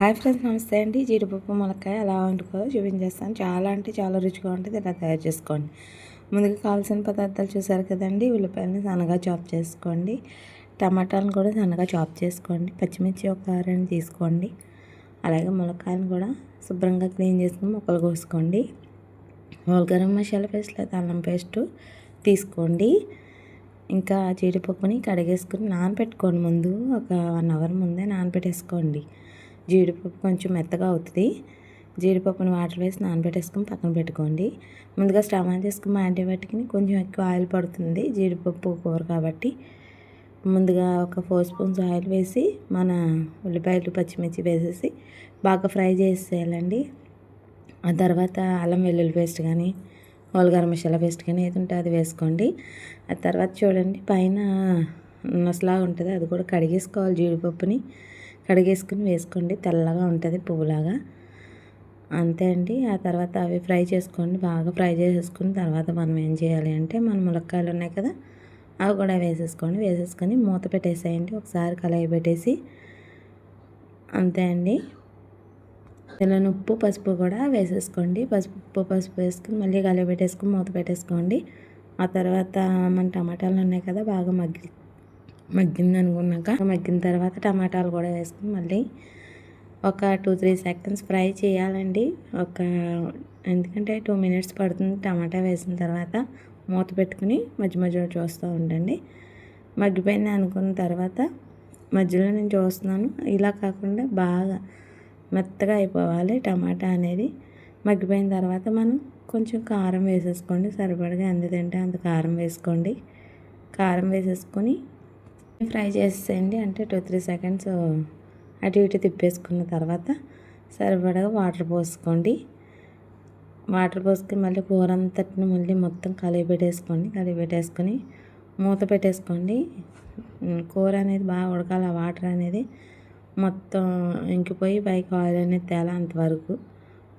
Hi friends నమస్తే అండి. జీడిపప్పు మునక్కాయ ఎలా వండుకోవాలో చూపించేస్తాను. చాలా అంటే చాలా రుచిగా ఉంటుంది. ఇలా తయారు చేసుకోండి. ముందుగా కావాల్సిన పదార్థాలు చూసారు కదండి. ఉల్లిపాయలని సన్నగా చాప్ చేసుకోండి. టమాటాలను కూడా సన్నగా చాప్ చేసుకోండి. పచ్చిమిర్చి ఒక రెండు తీసుకోండి. అలాగే ములక్కాయలను కూడా శుభ్రంగా క్లీన్ చేసుకుని ముక్కలు కోసుకోండి. హోల్ గరం మసాలా పేస్ట్ లేదా అల్లం పేస్ట్ తీసుకోండి. ఇంకా జీడిపప్పుని కడిగేసుకుని నానబెట్టుకోండి ముందు ఒక వన్ అవర్ ముందే నానబెట్టేసుకోండి జీడిపప్పు కొంచెం మెత్తగా అవుతుంది. జీడిపప్పుని వాటర్ వేసి నానబెట్టేసుకొని పక్కన పెట్టుకోండి. ముందుగా స్టవ్ ఆన్ చేసుకుని యాంటీబయాటిక్ని కొంచెం ఎక్కువ ఆయిల్ పడుతుంది. జీడిపప్పు కూర కాబట్టి ముందుగా ఒక ఫోర్ స్పూన్స్ ఆయిల్ వేసి మన ఉల్లిపాయలు పచ్చిమిర్చి వేసేసి బాగా ఫ్రై చేసేయాలండి. ఆ తర్వాత అల్లం వెల్లుల్లి పేస్ట్ కానీ హోల్గరం మసాలా పేస్ట్ కానీ ఏది ఉంటే అది వేసుకోండి. ఆ తర్వాత చూడండి పైన నసలాగా ఉంటుంది. అది కూడా కడిగేసుకోవాలి జీడిపప్పుని. కడిగేసుకుని వేసుకోండి. తెల్లగా ఉంటుంది పువ్వులాగా. అంతే అండి. ఆ తర్వాత అవి ఫ్రై చేసుకోండి. బాగా ఫ్రై చేసేసుకుని తర్వాత మనం ఏం చేయాలి అంటే మన ములక్కాయలు ఉన్నాయి కదా అవి కూడా వేసేసుకోండి. వేసేసుకొని మూత పెట్టేసేయండి. ఒకసారి కలయి పెట్టేసి అంతే అండి. ఇలా ఉప్పు పసుపు కూడా వేసేసుకోండి. పసుపు పసుపు వేసుకుని మళ్ళీ కలయి పెట్టేసుకుని మూత పెట్టేసుకోండి. ఆ తర్వాత మన టమాటాలు ఉన్నాయి కదా బాగా మగ్గి మగ్గింది అనుకున్నాక మగ్గిన తర్వాత టమాటాలు కూడా వేసుకుని మళ్ళీ ఒక టూ త్రీ సెకండ్స్ ఫ్రై చేయాలండి. ఒక ఎందుకంటే టూ మినిట్స్ పడుతుంది టమాటా వేసిన తర్వాత మూత పెట్టుకుని మధ్య మధ్యలో చూస్తూ ఉండండి. మగ్గిపోయింది అనుకున్న తర్వాత మధ్యలో నేను చూస్తున్నాను. ఇలా కాకుండా బాగా మెత్తగా అయిపోవాలి టమాటా అనేది. మగ్గిపోయిన తర్వాత మనం కొంచెం కారం వేసేసుకోండి. సరిపడగా ఎంత తింటే అంత కారం వేసుకోండి. కారం వేసేసుకొని ఫ్రై చేసేయండి. అంటే టూ త్రీ సెకండ్స్ అటు ఇటు తిప్పేసుకున్న తర్వాత సరిపడగా వాటర్ పోసుకోండి. వాటర్ పోసుకొని మళ్ళీ కూర అంతటిని మళ్ళీ మొత్తం కలిగి పెట్టేసుకోండి కలిగి పెట్టేసుకొని మూత పెట్టేసుకోండి. కూర అనేది బాగా ఉడకాలి. ఆ వాటర్ అనేది మొత్తం ఇంకిపోయి పైకి ఆయిల్ అనేది తేలా అంతవరకు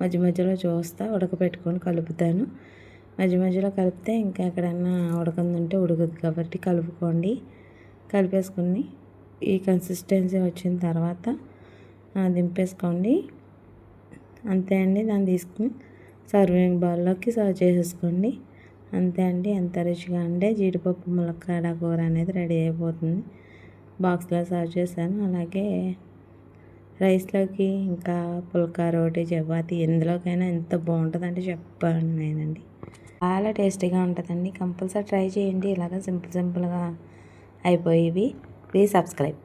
మధ్య మధ్యలో చూస్తా ఉడకపెట్టుకొని కలుపుతాను. మధ్య మధ్యలో కలిపితే ఇంకా ఎక్కడన్నా ఉడకందంటే ఉడకదు కాబట్టి కలుపుకోండి. కలిపేసుకుని ఈ కన్సిస్టెన్సీ వచ్చిన తర్వాత దింపేసుకోండి. అంతే అండి. దాన్ని తీసుకుని సర్వింగ్ బౌల్లోకి సర్వ్ చేసేసుకోండి. అంతే అండి. ఎంత రుచిగా అంటే జీడిపప్పు ములక్కాడ కూర అనేది రెడీ అయిపోతుంది. బాక్స్లో సర్వ్ చేశాను. అలాగే రైస్లోకి ఇంకా పుల్కా రోటీ చపాతి ఎందులోకైనా ఎంత బాగుంటుందంటే చెప్పాను నేనండి చాలా టేస్టీగా ఉంటుందండి. కంపల్సరీ ట్రై చేయండి. ఇలాగ సింపుల్ సింపుల్గా అయిపోయేవి. Please subscribe.